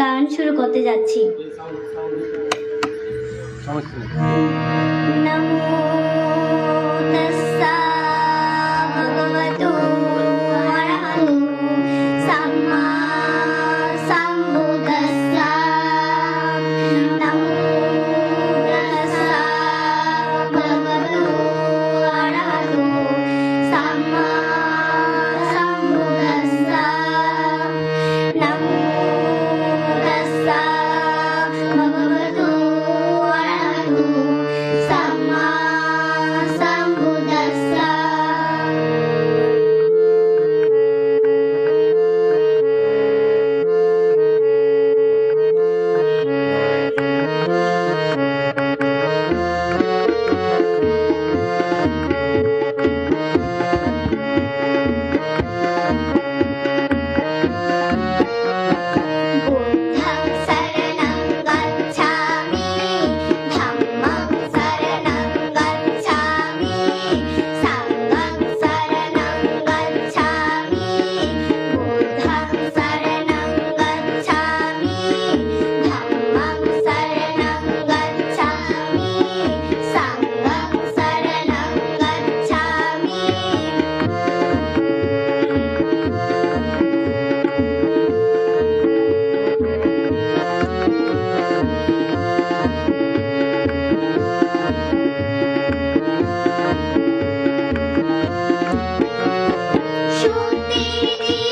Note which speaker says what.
Speaker 1: গান শুরু করতে যাচ্ছি।
Speaker 2: Thank you.